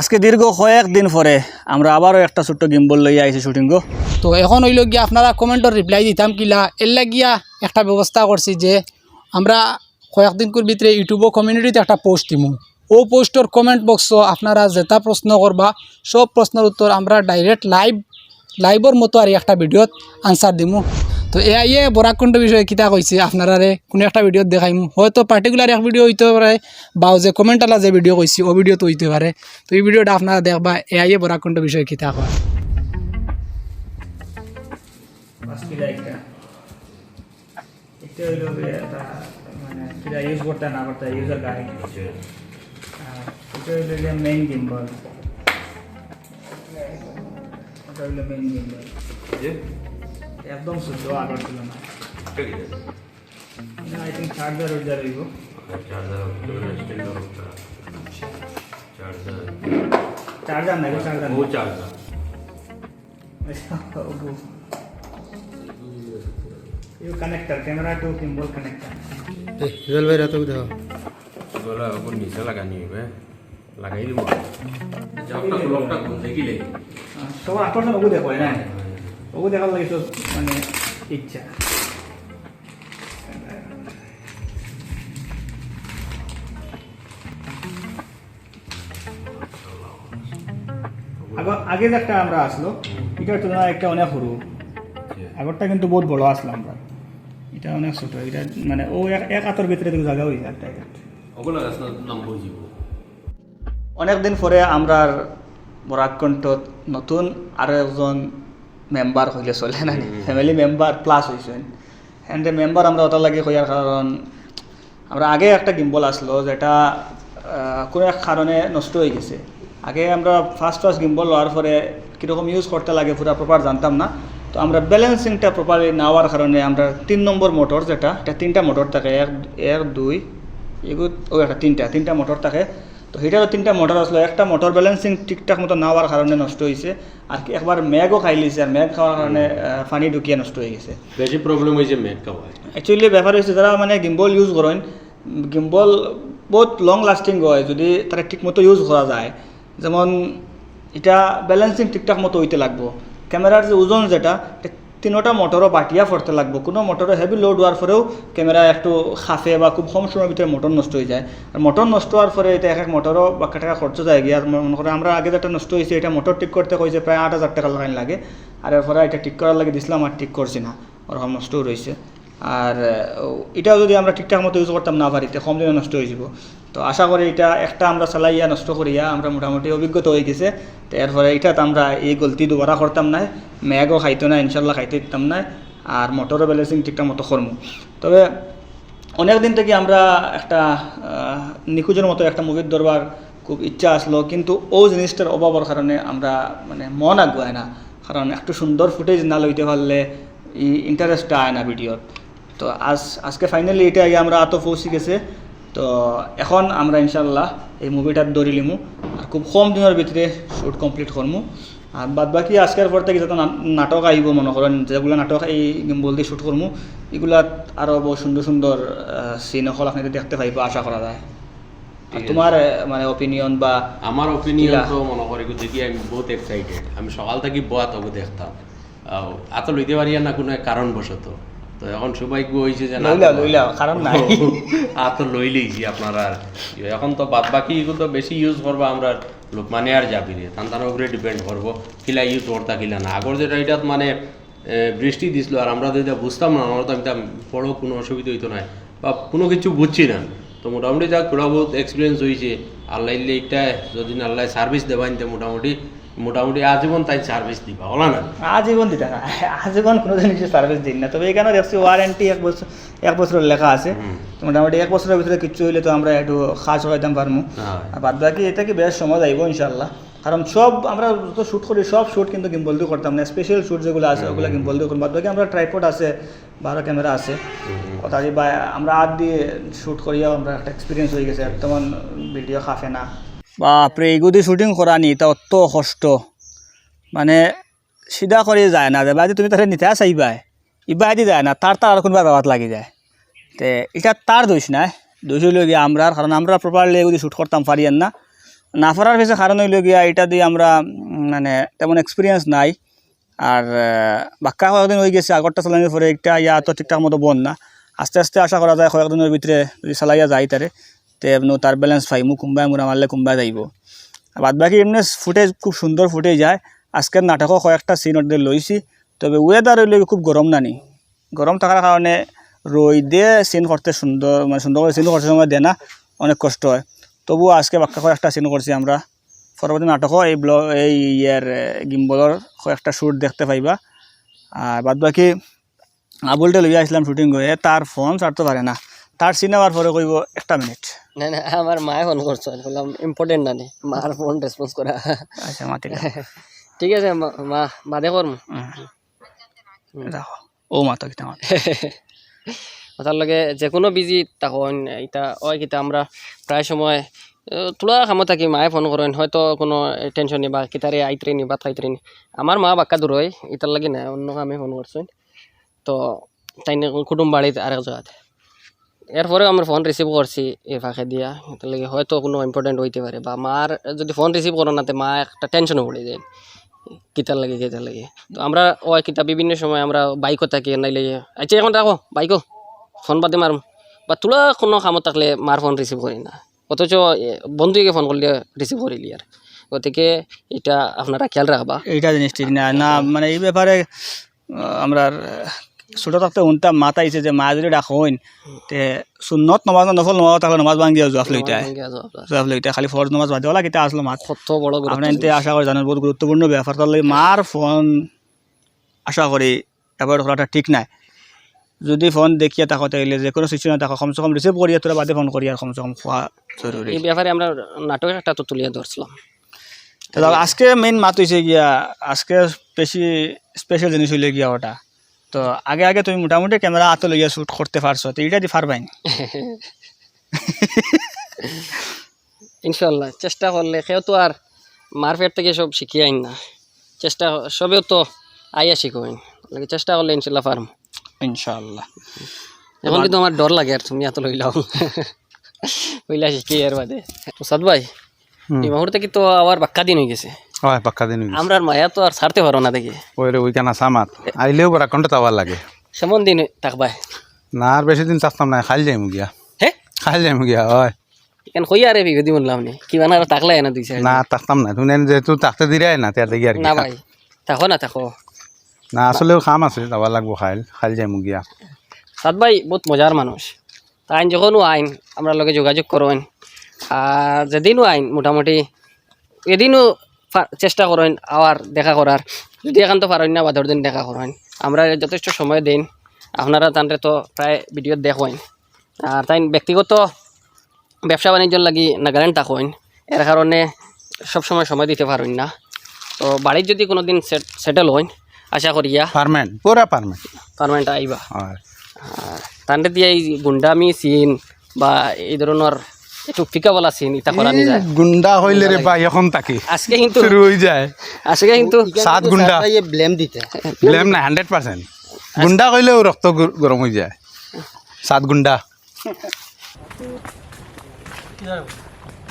আজকে দীর্ঘ কয়েক দিন পরে আমরা আবারও একটা ছোট্ট গিম্বল লইয়া আইছি শুটিং গো। তো এখন হইল গিয়া আপনারা কমেন্টর রিপ্লাই দিতাম কিলা এর লাগিয়া একটা ব্যবস্থা করছি যে আমরা কয়েকদিন করে ভিতরে ইউটিউব কমিউনিটিতে একটা পোস্ট দিমু। ও পোস্টর কমেন্ট বক্স আপনারা যেটা প্রশ্ন করবা, সব প্রশ্নের উত্তর আমরা ডাইরেক্ট লাইভ লাইভর মতো আর একটা ভিডিওত আনসার দিমু। তো এআই এ বরাকণ্ড বিষয়ে কিতা কইছে আপনারা কোনো একটা ভিডিওত দেখাইম। হয়তো পার্টিকুলার এক ভিডিও হইতে পারে বা যে কমেন্ট আলা যে ভিডিও কইছি ও ভিডিও তো হইতে পারে তো এই ভিডিওটা আপনারা দেখবা এআই এ বরাকণ্ড বিষয়ে কিতা কয়। এটা হইল একটা মানে কিরা ইউজ করতে না করতে ইউজার গাইড এটা হইল যে মেইন গিম্বল এটা হইল মেইন গিম্বল একদম শুদ্ধ আগর ছিল না আই থিঙ্ক চার্জার উর্জার হইব চার্জার নাই charger U connector camera to gimbal connector জল ভাই রাতে দেখো নিচে লাগানি হবে লাগাই দিব। জবটা ব্লকটা কোন দেখিলে সবার আকর্ষণ ওগু দেখো না? ওগু দেখার লাগে তো মানে ইচ্ছা আগর আগে একটা আমরা আসলো এটার তুলনায় একটা অনেক সরু আগরটা কিন্তু বহুত বড় আসলো আমরা এটা অনেক ছোট এটা মানে ও এক হাতের ভিতরে দুটো জায়গা হয়ে যায় একটা ওগুলো গাছ নাম বুঝিব অনেক দিন পরে আমরা বরাকণ্ঠ নতুন আরও একজন মেম্বার হইলে চলে না? ফ্যামিলি মেম্বার প্লাস হয়েছেন এন্ড মেম্বার আমরা ওটা লাগে হইয়ার কারণ আমরা আগে একটা গিম্বল আসলো যেটা কোনো এক কারণে নষ্ট হয়ে গেছে। আগে আমরা ফার্স্ট ফার্স্ট গিম্বল হওয়ার পরে কীরকম ইউজ করতে লাগে পুরো প্রপার জানতাম না। তো আমরা ব্যালেন্সিংটা প্রপারলি না হওয়ার কারণে আমরা তিন নম্বর মোটর যেটা এটা তিনটা মোটর থাকে এক এক দুই এগুলো ও একটা তিনটা তিনটা মোটর থাকে। তো সেটারও তিনটা মোটর আসলো একটা মোটর ব্যালেন্সিং ঠিকঠাক মতো না হওয়ার কারণে নষ্ট হয়েছে আর কি একবার ম্যাগও খাই লিছে আর ম্যাগ খাওয়ার কারণে পানি ঢুকিয়ে নষ্ট হয়ে গেছে। বেশি প্রবলেম হয়েছে মেঘ খাওয়ায় অ্যাকচুয়ালি ব্যাপার হয়েছে যারা মানে গিম্বল ইউজ করেন গিম্বল বহুত লং লাস্টিং হয়। যদি তারা ঠিক মতো ইউজ করা যায়। যেমন এটা ব্যালেন্সিং ঠিকঠাক মতো হইতে লাগবো। ক্যামেরার যে ওজন যেটা তিনোটা মোটরও বাটিয়া পড়তে লাগবো। কোনো মোটরও হেভি লোড হওয়ার পরেও ক্যামেরা একটু খাফে বা খুব কম সময়ের ভিতরে মোটর নষ্ট হয়ে যায়। আর মোটর নষ্ট হওয়ার পরে এটা এক এক মোটরও বাক্কা টাকা খরচ যায় গিয়ে আর মনে করে আমরা আগে যেটা নষ্ট হয়েছে এটা মোটর ঠিক করতে কইছে প্রায় আট হাজার টাকা লাগাইন লাগে। আর এরপরে এটা ঠিক করার লাগে দিছিলাম আর ঠিক করছি না। ওরকম নষ্টও রয়েছে আর এটাও যদি আমরা ঠিকঠাক মতো ইউজ করতাম না পারি তো কম দিনে নষ্ট হয়ে যাব। তো আশা করি এটা একটা আমরা চালাইয়া নষ্ট করিয়া আমরা মোটামুটি অভিজ্ঞতা হয়ে গেছে। তো এরপরে এটাতে আমরা এই গলতি দুবারা করতাম না ম্যাগও খাইতো না ইনশাল্লাহ খাইতে দিতাম না আর মোটরও ব্যালেন্সিং ঠিকঠাক মতো করব তবে অনেক দিন থেকে আমরা একটা নিখোঁজের মতো একটা মুভির দরবার খুব ইচ্ছা আসলো, কিন্তু ও জিনিসটার অভাবের কারণে আমরা মানে মন আগুয়ায় না। কারণ একটু সুন্দর ফুটেজ না লইতে পারলে ইন্টারেস্টটা আয় না ভিডিওর তো আজ, আজকে ফাইনালি এটা আমরা আতো পৌঁছে গেছে। তো এখন আমরা ইনশাল্লাহ এই মুভিটার দৌড়ি লিমু আর খুব কম দিনের ভিতরে শ্যুট কমপ্লিট করমু আর বাদ বাকি আজকের পর থেকে যত নাটক আহিব মনে করেন যেগুলো নাটক এই দিয়ে শ্যুট করমু এগুলা আরও বহু সুন্দর সুন্দর সিন সকল আপনি দেখতে পাইব আশা করা যায়। তোমার মানে অপিনিয়ন বা আমার ওপিনিয়ন কিলা? তো মনে করি দেখি আমি বহুত এক্সাইটেড আমি সকাল থেকে তবে দেখতাম। আও, এত লইতে পারি না কোনো কারণবশত তো এখন সৌভাগ্য হয়েছে যে কারণ নাই। আর তো লই লইছি আপনার আর এখন তো বাদ বাকি এগুলো তো বেশি ইউজ করব আমরা লোক মানে আর যাবি রে তান তার উপরে ডিপেন্ড করব কিলা ইউজ করতা কিলা না। আগর যেটা এটাত মানে বৃষ্টি দিছিল আর আমরা তো এটা বুঝতাম না আমরা তো একটা বড় কোনো অসুবিধা হইতো না। বা কোনো কিছু বুঝছি না। তো মোটামুটি যা থোড়া বহুত এক্সপিরিয়েন্স হয়েছে আল্লাহ এটা যদি না আল্লাহ সার্ভিস দেবাইন তো মোটামুটি। মোটামুটি আজীবন তাই সার্ভিস দিবা হলা না। আজীবন দিতে না আজীবন কোনো জিনিসের সার্ভিস দিন না। তবে এখানে দেখছি ওয়ারেন্টি এক বছর এক বছরের লেখা আছে। তো মোটামুটি এক বছরের ভিতরে কিছু হইলে তো আমরা একটু খাস হইতাম পারমু হ্যাঁ। আর বাদ বাকি এটা কি বেশ সময় যাইব ইনশাল্লাহ কারণ সব আমরা তো শ্যুট করি সব শ্যুট কিন্তু গিম্বল দিয়ে করতাম না। স্পেশাল শ্যুট যেগুলো আছে ওগুলো গিম্বল দিয়ে করতাম বাদ বাকি আমরা ট্রাইপড আছে বারো ক্যামেরা আছে। কথা বা আমরা হাত দিয়ে শ্যুট করিয়াও আমরা একটা এক্সপিরিয়েন্স হয়ে গেছে। তেমন ভিডিও খাফে না। বাপরে এগুদি শুটিং করা নি, তা অত কষ্ট। মানে সিধা করে যায় না যাবা তুমি তাহলে নিতে চাইবাই ইবাই? দি যায় না তার তার আর কোনোবা ব্যবহার লাগি যায়। তে এটা তার দোষ নাই। দোষ হইল গিয়ে আমরা কারণ আমরা প্রপারলি এগুলি শ্যুট করতাম পারিয়েন না। না পারার পিছনে কারণ হইল গিয়া এটা দিয়ে আমরা মানে তেমন এক্সপিরিয়েন্স নাই। আর বাক্কা কয়েকদিন হয়ে গেছে আগরটা চালানোর পরে একটা ইয়া তো ঠিকঠাক মতো বন না। আস্তে আস্তে আশা করা যায় কয়েকদিনের ভিতরে যদি চালাইয়া যায় তারে তে এমনি তার ব্যালেন্স পাইমু কোনবাই মুরা মারলে কোনবাই যাইব। বাদ বাকি এমনি ফুটেজ খুব সুন্দর ফুটেজ যায় আজকের নাটকও কয়েকটা সিন ওদের লইছি, তবে ওয়েদার হইলে খুব গরম নানি। গরম থাকার কারণে রই দিয়ে সিন করতে সুন্দর মানে সুন্দর করে সিন করতে সময় দেয় না, অনেক কষ্ট হয়। তবুও আজকে বাক্কা কয়েকটা সিন করছি আমরা। পরবর্তী নাটকও এই ব্ল এই ইয়ের গিম্বলর কয়েকটা শ্যুট দেখতে পাইবা। আর বাদ বাকি আবুলটা লইয়া আসলাম শুটিং করে তার ফোন ছাড়তে পারে না। তার সিনেমার পরে কইব একটা মিনিট না না আমার মায়ে ফোন করছ বললাম ইম্পর্টেন্ট না নে। মার ফোন রেসপন্স করা। আচ্ছা মাতিলাম ঠিক আছে। মা- মা বাদে করম? ও মাতো কিতা মাত তার লগে যে কোনো বিজি তখন এটা ওই কিতা আমরা প্রায় সময় তোলা কামত থাকি মায়ে ফোন করেন হয়তো কোনো টেনশন নি বা কিতারে আইতরে নি বা খাইতরে নি। আমার মা বাক্কা দূর হয় ইতার লাগি না অন্য কামে ফোন করছেন তো তাই কুটুম বাড়িতে আরেক জায়গাতে এরপরে আমরা ফোন রিসিভ করছি, এই ফাঁকে দিয়া। এটার হয়তো কোনো ইম্পর্টেন্ট হইতে পারে, বা মার যদি ফোন রিসিভ করো না, তে মা একটা টেনশনে পড়ে যায়। কিতার লাগে কিতার লাগে। তো আমরা ওই কিতা বিভিন্ন সময় আমরা বাইকও থাকি নাইলে আচ্ছা এখন রাখো বাইকও ফোন বাদে মারম। বা তোলা কোনো কামত থাকলে মার ফোন রিসিভ করি না। অথচ বন্ধুকে ফোন করলে রিসিভ করিলি আর। গতিকে, এটা আপনারা খেয়াল রাখবা। এইটা জিনিস ঠিক না। না মানে এই ব্যাপারে আমরা ছোটো থাকতে উনটা মাত আইছে যে মা যদি ডাক ডাকইন তে সুন্নত নমাজ নফল নমাজ থাকলে নমাজ ভাঙি জোয়াফ লইতে জোয়াফ লইতে খালি ফরজ নমাজ বাদে ওলা কিতা আসলো মাত। কত বড় আপনার এতে আশা করি জানেন বহুত গুরুত্বপূর্ণ ব্যাপার। তাহলে মার ফোন আশা করি এবার করাটা ঠিক নাই। যদি ফোন দেখিয়ে থাকো তাইলে যে কোনো সিচুয়েশন থাকো কমসে কম রিসিভ করিয়া তোরা বাদে ফোন করিয়া কমসে কম খোয়া জরুরি এই ব্যাপারে আমরা নাটক একটা তো তুলিয়ে ধরছিলাম। আজকে মেইন মাত হয়েছে গিয়া আজকে বেশি স্পেশাল জিনিস হইলে গিয়া ওটা। তো আগে আগে তুমি মোটামুটি ক্যামেরা হাতে লইয়া শ্যুট করতে পারছ তো এইটা দি পারবাই ইনশাল্লাহ চেষ্টা করলে সেও তো আর মারপেট থেকে সব শিখিয়ে আইন না। চেষ্টা সবেও তো আইয়া শিখবেন লাগে চেষ্টা করলে ইনশাল্লাহ পারম। ইনশাআল্লাহ। এখন কিন্তু আমার ডর লাগে আর তুমি এত লইলাও। হইলা শিখি এর বাদে। সাদ ভাই এই মুহূর্তে কি তো আবার বাক্কা দিন হয়ে গেছে? হয় পাক্কা দিন আমরা আর মায়া তো আর ছাড়তে পারো না দেখি। ওই রে ওইখানে সামাত। আইলেও বড় কণ্ঠ তাওয়ার লাগে। সেমন দিন থাকবাই না আর বেশি দিন চাচ্তাম না খাইল যাইমু গিয়া। হে? খাইল যাইমু গিয়া হয় কেন কই আরে বিগদি বললাম নি কি বানা আর থাকলে না সাইড না থাকতাম না। তুমি যেহেতু থাকতে দিলে না তার দেখি আর না ভাই থাকো না থাকো না আসলেও খাম আছে যাওয়ার লাগবো খাইল খাইল যাইমু গিয়া। সাদ ভাই বহুত মজার মানুষ। তাই যখনও আইন আমরা লগে যোগাযোগ করেন আর যেদিনও আইন মোটামুটি এদিনও চেষ্টা করেন আবার দেখা করার। যদি এখান তো পারেন না বাদর দিন দেখা করেন আমরা যথেষ্ট সময় দিন। আপনারা তানরে তো প্রায় ভিডিও দেখেন আর তাই ব্যক্তিগত ব্যবসা বাণিজ্যর লাগি নাগাল্যান্ড থাকেন এর কারণে সবসময় সময় দিতে পারেন না। তো বাড়ির যদি কোনো দিন সেটেল হন আশা করিয়া পারমেন্ট পুরা পারমেন্ট পারমানেন্ট আইবা। তান্ডে দিয়ে এই গুন্ডামি সিন বা এই ধরনের একটু ফিকা বলা সিন ইটা করা নি যায় গুন্ডা হইলে রে ভাই এখন তাকি আজকে কিন্তু শুরু হয়ে যায়। আজকে কিন্তু সাত গুন্ডা। ব্লেম দিতে। ব্লেম না হান্ড্রেড পার্সেন্ট গুন্ডা কইলেও রক্ত গরম হয়ে যায়। সাত গুন্ডা।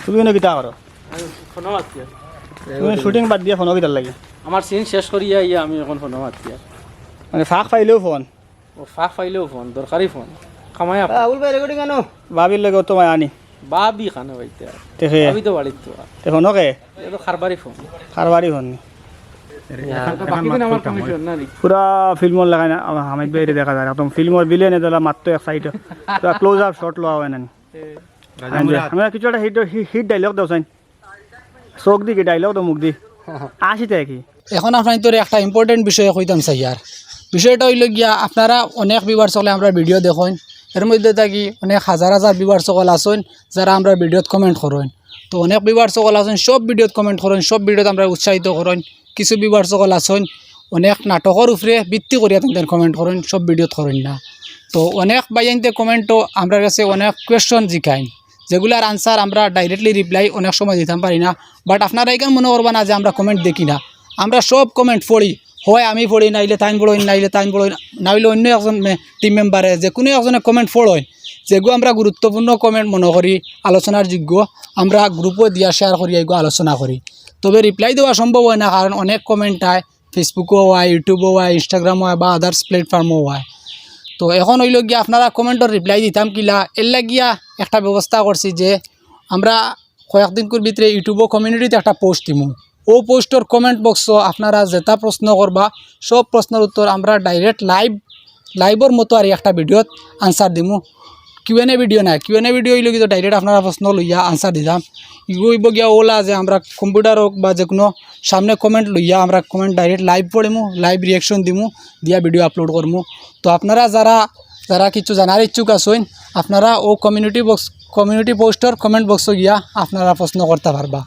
তুমি কিন্তু কিতা করো? তুমি শুটিং বাদ দিয়া ফোনও কিতার লাগে। আমার সিন শেষ করিয়া ইয়া আমি এখন ফোন মাতি আর মানে ফাঁক পাইলেও ফোন ও ফাঁক পাইলেও ফোন দরকারি ফোন কামাই আবুল ভাই রেকর্ডিং আনো। ভাবির লাগে তোমায় আনি। বাবি খানে বাইতে দেখে। আমি তো বাড়িত তো আর। তে ফোনকে এ খারবারি ফোন। খারবারি ফোন পুরা ফিল্মর লাগাই না হামিদ ভাই দেখা যায়। একদম ফিল্মর বিলে নে দিলা মাত্র এক সাইড পুরা ক্লোজ আপ শট লওয়া হয় না আমরা কিছু একটা হিট হিট ডাইলগ দাও সাইন চোখ দি কি ডাইলগ দাও মুখ দি। আসিতে কি? এখন আপনার তোর একটা ইম্পর্টেন্ট বিষয় কইতাম চাই আর বিষয়টা হইল গিয়া আপনারা অনেক বিবার চলে আমরা ভিডিও দেখেন। এর মধ্যে থাকি অনেক হাজার হাজার বিবার সকল আছেন, যারা আমরা ভিডিওত কমেন্ট করেন। তো অনেক বিবার সকল আছেন, সব ভিডিওত কমেন্ট করেন, সব ভিডিওত আমরা উৎসাহিত করেন। কিছু বিবার সকল আছেন, অনেক নাটকের উপরে ভিত্তি করিয়া তাদের কমেন্ট করেন, সব ভিডিওত করেন না। তো অনেক বাইয়াইতে কমেন্টও আমরা কাছে অনেক কোয়েশ্চন জিকাইন, যেগুলার আনসার আমরা ডাইরেক্টলি রিপ্লাই অনেক সময় দিতাম পারি না। বাট আপনারা এখানে মনে করবা না যে আমরা কমেন্ট দেখি না। আমরা সব কমেন্ট পড়ি হয় আমি পড়ি নাইলে তাইন পড়ই নাইলে তাইন পড়ই নাইলে অন্য একজন টিম মেম্বারে যে কোনো একজনে কমেন্ট পড়েন যেগুলো আমরা গুরুত্বপূর্ণ কমেন্ট মনে করি আলোচনার যোগ্য, আমরা গ্রুপও দিয়া শেয়ার করি এগুলো আলোচনা করি। তবে রিপ্লাই দেওয়া সম্ভব হয় না কারণ অনেক কমেন্ট হয় ফেসবুকও হয় ইউটিউবও হয় ইনস্টাগ্রামও হয় বা আদার্স প্ল্যাটফর্মও হয় তো এখন হইল গিয়া আপনারা কমেন্টর রিপ্লাই দিতাম কিলা। এর লাগিয়া একটা ব্যবস্থা করছি যে, আমরা কয়েকদিন ভিতরে ইউটিউবও কমিউনিটিতে একটা পোস্ট দিমু। ও পোস্টর কমেন্ট বক্স আপনারা যেটা প্রশ্ন করবা, সব প্রশ্নের উত্তর আমরা ডাইরেক্ট লাইভ লাইভর মতো আর একটা ভিডিওত আনসার দিমু। কিউ এন ভিডিও নাই কিউ এন ভিডিও হইলে কিন্তু ডাইরেক্ট আপনারা প্রশ্ন লইয়া আনসার দিতাম ইগো গিয়া ওলা যে আমরা কম্পিউটার হোক বা যে কোনো সামনে কমেন্ট লইয়া আমরা কমেন্ট ডাইরেক্ট লাইভ পড়িমু লাইভ রিয়াকশন দিমু, দিয়া ভিডিও আপলোড করমু তো আপনারা যারা যারা কিছু জানার ইচ্ছুক আছেন আপনারা ও কমিউনিটি বক্স কমিউনিটি পোস্টর কমেন্ট বক্সে গিয়া আপনারা প্রশ্ন করতে পারবা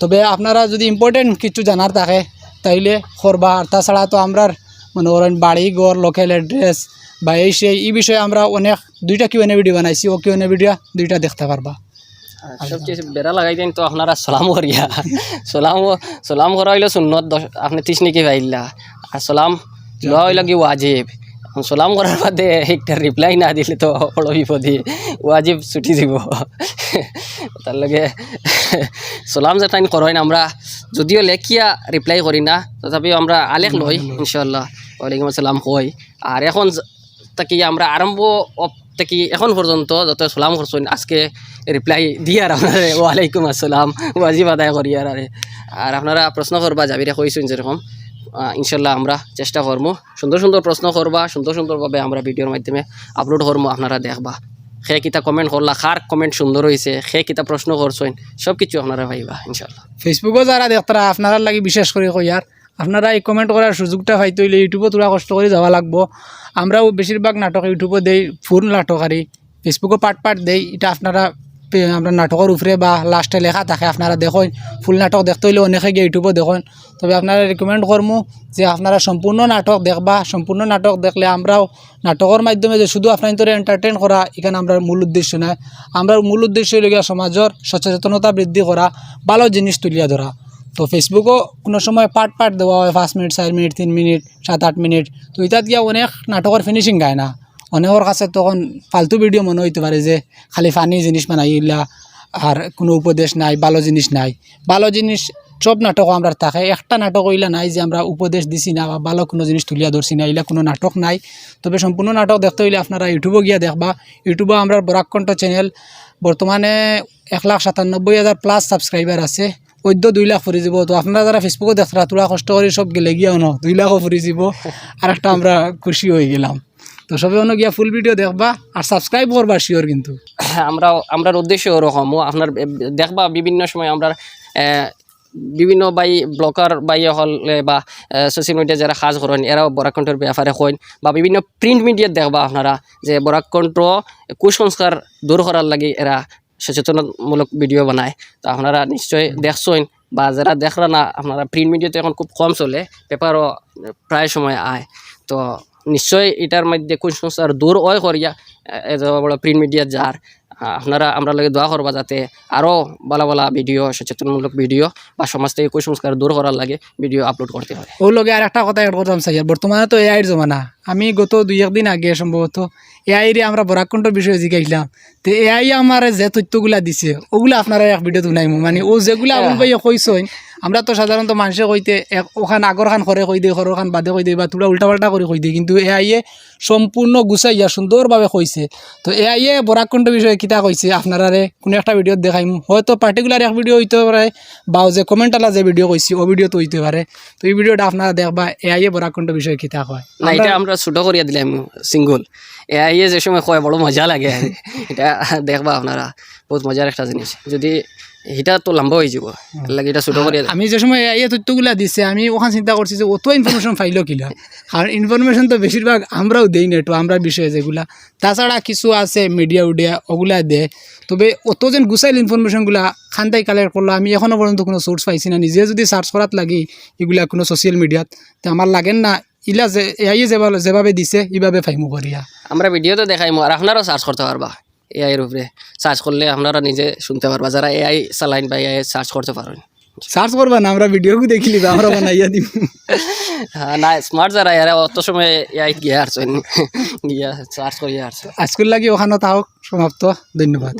তবে আপনারা যদি ইম্পর্টেন্ট কিছু জানার থাকে, তাইলে করবা। আর তাছাড়া তো আমরা মনে করেন, বাড়ি, ঘর লোকাল অ্যাড্রেস বা এই সেই, এই বিষয়ে আমরা অনেক, দুইটা কিউ এনে ভিডিও বানাইছি। ও কিউ এনে ভিডিও দুইটা দেখতে পারবা। সবচেয়ে বেড়া লাগাই দেন তো আপনারা সালাম করিয়া। সালাম সালাম করা হইল সুন্নত দশ- আপনি তিস নাকি ভাইলা আর সালাম লওয়া হইল কি ওয়াজিব? সালাম করার বাদে একটা রিপ্লাই না দিলে তো বড় বিপদে। ওয়াজিব ছুটি দিব। তার লগে সালাম যে টাইম করেন আমরা। যদিও লেখিয়া রিপ্লাই করি না তথাপিও আমরা আলেখ লই ইনশাল্লাহ ওয়ালাইকুম আসসালাম কই? আর এখন তাকি আমরা আরম্ভ তাকি এখন পর্যন্ত যত সালাম করছেন আজকে রিপ্লাই দিয়ে আর আপনারা ওয়ালাইকুম আসসালাম ওয়াজিব আদায় করি আর আরে। আপনারা প্রশ্ন করবা যাবিরে কইছেন যেরকম। ইনশাল্লাহ আমরা চেষ্টা করব সুন্দর সুন্দর প্রশ্ন করবা, সুন্দর সুন্দরভাবে আমরা ভিডিওর মাধ্যমে আপলোড করব আপনারা দেখবা। সে কিতা কমেন্ট করলা, কার কমেন্ট সুন্দর হয়েছে সে কিতা প্রশ্ন করছেন সব কিছু আপনারা ভাইবা ইনশাল্লাহ। ফেসবুকও যারা দেখতারা আপনারা লাগি বিশেষ করে কইয়ার আপনারা এই কমেন্ট করার সুযোগটা পাইতে হইলে ইউটিউবও তোরা কষ্ট করে যাওয়া লাগবো। আমরাও বেশিরভাগ নাটক ইউটিউবও দেই ফুল নাটক আরি ফেসবুকও পার্ট পার্ট দেই, এটা আপনারা আমরা নাটকের উপরে বা লাস্টে লেখা থাকে, আপনারা দেখুন ফুল নাটক দেখতে হইলে অনেকে ইউটিউবও দেখুন। তবে আপনারা রেকমেন্ড করমু যে আপনারা সম্পূর্ণ নাটক দেখবা সম্পূর্ণ নাটক দেখলে আমরাও নাটকের মাধ্যমে যে শুধু আপনার ভিতরে এন্টারটেন করা এখানে আমরা মূল উদ্দেশ্য নয় আমরা মূল উদ্দেশ্য হইল গিয়া সমাজের সচেতনতা বৃদ্ধি করা ভালো জিনিস তুলিয়া ধরা তো ফেসবুকও কোনো সময় পার্ট পার্ট দেওয়া হয়, পাঁচ মিনিট চার মিনিট, তিন মিনিট, সাত আট মিনিট। তো গিয়া অনেক নাটকের ফিনিশিং গায় না। অনেকের কাছে তখন ফালতু ভিডিও মনে হইতে পারে যে খালি ফানি জিনিস বানাইলা আর কোনো উপদেশ নাই, ভালো জিনিস নাই। ভালো জিনিস সব নাটক আমরা থাকে। একটা নাটক হইলা নাই যে আমরা উপদেশ দিছি না বা ভালো কোনো জিনিস তুলিয়া ধরছি না এগুলা কোনো নাটক নাই। তবে সম্পূর্ণ নাটক দেখতে হইলে আপনারা ইউটিউবে গিয়া দেখবা। ইউটিউবে আমরা বরাকণ্ঠ চ্যানেল বর্তমানে এক লাখ সাতানব্বই হাজার প্লাস সাবস্ক্রাইবার আছে। অদ্য দুই লাখ ফুরি যাব। তো আপনারা যারা ফেসবুকে দেখরা তোরা কষ্ট করে সব গেলে গিয়াও ন, দুই লাখও ফুরি যাব। আর একটা আমরা খুশি হয়ে গেলাম। তো সবে অন্য গিয়া ফুল ভিডিও দেখবা আর সাবস্ক্রাইব করবা শিওর কিন্তু। আমরা, আমরার উদ্দেশ্য ওরকম আপনার দেখবা বিভিন্ন সময় আমরা বিভিন্ন বাই ব্লগার বাই হলে বা সোশ্যাল মিডিয়া যারা কাজ করেন, এরাও বরাকণ্ঠের ব্যাপারে কইন, বা বিভিন্ন প্রিন্ট মিডিয়াত দেখবা আপনারা, যে বরাকণ্ঠ কুসংস্কার দূর করার লাগে এরা সচেতনমূলক ভিডিও বানায়। তো আপনারা নিশ্চয় দেখছেন বা যারা দেখরা না, আপনারা প্রিন্ট মিডিয়াতে এখন খুব কম চলে পেপারও প্রায় সময় আয় তো নিশ্চয় এটার মধ্যে কুসংস্কার দূর হয় করিয়া এত বড় প্রিন্ট মিডিয়া যার আপনারা আমরা লাগে দোয়া করবা যাতে আরও ভালো ভালো ভিডিও সচেতনমূলক ভিডিও বা সমাজ থেকে কুসংস্কার দূর করার লাগে ভিডিও আপলোড করতে হয়। ও লগে আর একটা কথা অ্যাড করতাম স্যার বর্তমানে তো এআইয়ের জমানা। আমি গত দুই একদিন আগে সম্ভবত এআই রে আমরা বরাকণ্ঠর বিষয়ে জিজ্ঞাসলাম তো এআই আমার যে তথ্যগুলা দিছে ওগুলা আপনারা এক ভিডিও শুনাইমু মানে ও যেগুলা আবুল ভাই কইসইন আমরা তো সাধারণত মানুষে কইতে ওখান আগর খান করে কই দিয়ে ঘরের খান বাদে কই দিয়ে বা তোরা উল্টা পাল্টা করে কই দিয়ে। কিন্তু এআইয়ে সম্পূর্ণ গুছাইয়া সুন্দরভাবে কইছে তো এআইয়ে বরাকণ্ঠ বিষয়ে কিতা কইছে আপনারারে কোনো একটা ভিডিও দেখাইমু। হয়তো পার্টিকুলার এক ভিডিও হইতে পারে বা যে কমেন্টালা যে ভিডিও কইছি ও ভিডিও তো হইতে পারে তো এই ভিডিওটা আপনারা দেখবা এআইয়ে বরাকণ্ঠ বিষয়ে কিতা কয়। না এটা আমরা ছোটো করিয়া দিলাম সিঙ্গুল এ আইয়ে যে সময় কয় বড় মজা লাগে। এটা দেখবা আপনারা বহুত মজার একটা জিনিস। যদি এটা তো লম্বা হয়ে যাব। লাগে এটা ছোটো করিয়া আমি যে সময় এই তথ্যগুলা দিছে আমি ওখানে চিন্তা করছি যে অত ইনফরমেশন পাইলো কিলা কারণ ইনফরমেশন তো বেশিরভাগ আমরাও দেই না একটু আমরা বিষয়ে যেগুলা। তাছাড়া কিছু আছে মিডিয়া উডিয়া ওগুলা দেয় তবে অত যেন গুছাইল ইনফরমেশনগুলা খান্তাই কালেক্ট করল আমি এখনও পর্যন্ত কোনো সোর্স পাইছি না। নিজে যদি সার্চ করাত লাগি এগুলা কোনো সোশ্যাল মিডিয়াত তো আমার লাগেন না। ইলা যে এআইয়ে যেভাবে যেভাবে দিছে এইভাবে ফাইমু করিয়া আমরা ভিডিওতে দেখাইম আর আপনারাও সার্চ করতে পারবা। এআই এর উপরে সার্চ করলে আপনারা নিজে শুনতে পারবা। যারা এআই চালাইন বা এআই সার্চ করতে পারেন সার্চ করবা না আমরা ভিডিও দেখি আমরা বানাইয়া দিব। হ্যাঁ না স্মার্ট যারা এরা অত সময় এআই গিয়ে আসছেন গিয়া সার্চ করিয়া আসছে আজকের লাগি ওখানে তাও সমাপ্ত ধন্যবাদ।